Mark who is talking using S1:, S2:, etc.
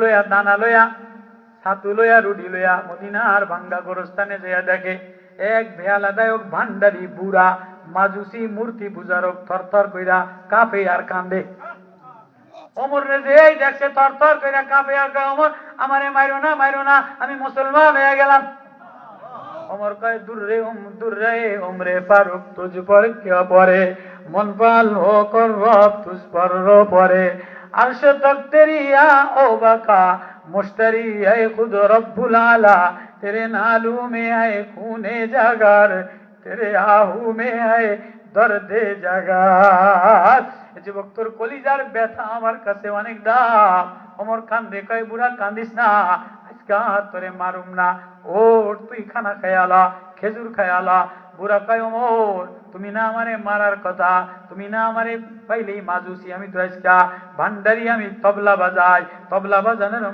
S1: লইয়া দানা লইয়া ছাতু লইয়া রুটি লইয়া মদিনার ভাঙ্গা গোরস্থানে যাইয়া দেখে এক ভেয়ালাদায়ক ভান্ডারি বুড়া মাজুসি মূর্তি পূজারক থরথর কইরা কাঁপে আর কান্দে। অমর রে দেখছে, থরথর কইরা আর অমর, আমারে মাইরো না মাইরো না, আমি মুসলমান হয়ে গেলাম। অমর কয়, দূর রে, উম, দূর রে, উমরে ফারুক, তুঝ পর কে পরে? মন পাল হো, কর রব, তুঝ পর রো পরে। আরশে তক ও বাকা, মুশতারি আয় খুদ রব্বুল আলা, তেরে নালু মে আয় খুনে জাগার, তেরে আহু মে আয় দর্দে জাগার যে বক্তর কলিজার ব্যথা আমার কাছে অনেক দাম। অমর খান কয় বুড়া কান্দিস না, আজকা তোরে মারুম না। ওর তুই খানা খায়ালা খেজুর খায়ালা বুড়া কয় অমর তুমি না আমারে মারার কথা, তুমি না আমারে পাইলেই মাজুসি, আমি তো ভান্ডারি, আমি তবলা বাজাই, তবলা বাজানোর